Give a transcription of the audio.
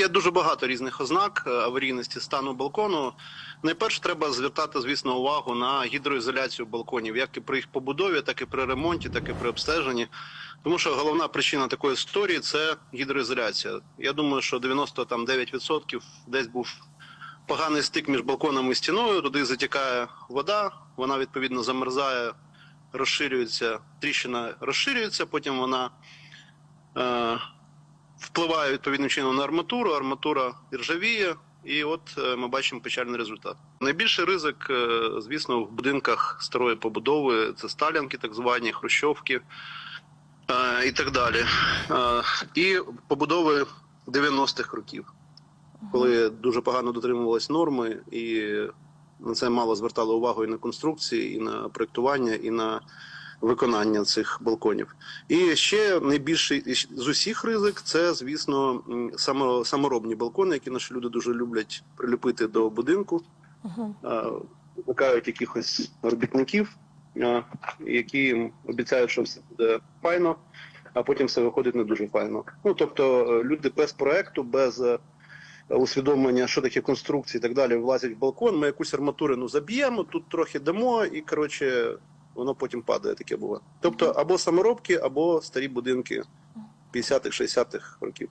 Є дуже багато різних ознак е, аварійності стану балкону. Найперше треба звертати, звісно, увагу на гідроізоляцію балконів, як і при їх побудові, так і при ремонті, так і при обстеженні. Тому що головна причина такої історії це гідроізоляція. Я думаю, що 99% десь був поганий стик між балконом і стіною. Туди затікає вода, вона відповідно замерзає, розширюється, тріщина розширюється, потім вона. Е, впливає відповідним чином на арматуру, арматура ржавіє, і от е, ми бачимо печальний результат. Найбільший ризик, е, звісно, в будинках старої побудови це сталінки, так звані, хрущовки е, і так далі. І побудови 90-х років, коли дуже погано дотримувались норми, і на це мало звертали увагу і на конструкції, і на проєктування, і на виконання цих балконів. І ще найбільший з усіх ризик це, звісно, само- саморобні балкони, які наші люди дуже люблять приліпити до будинку. Викликають якихось робітників, які обіцяють, що все буде файно, а потім все виходить не дуже файно. Ну тобто е, люди без проекту, без е, усвідомлення, що таке конструкції і так далі, влазять в балкон. Ми якусь арматурину заб'ємо, тут трохи дамо, і коротше, воно потім падає. Таке було. Тобто, або саморобки, або старі будинки 50-х, 60-х років.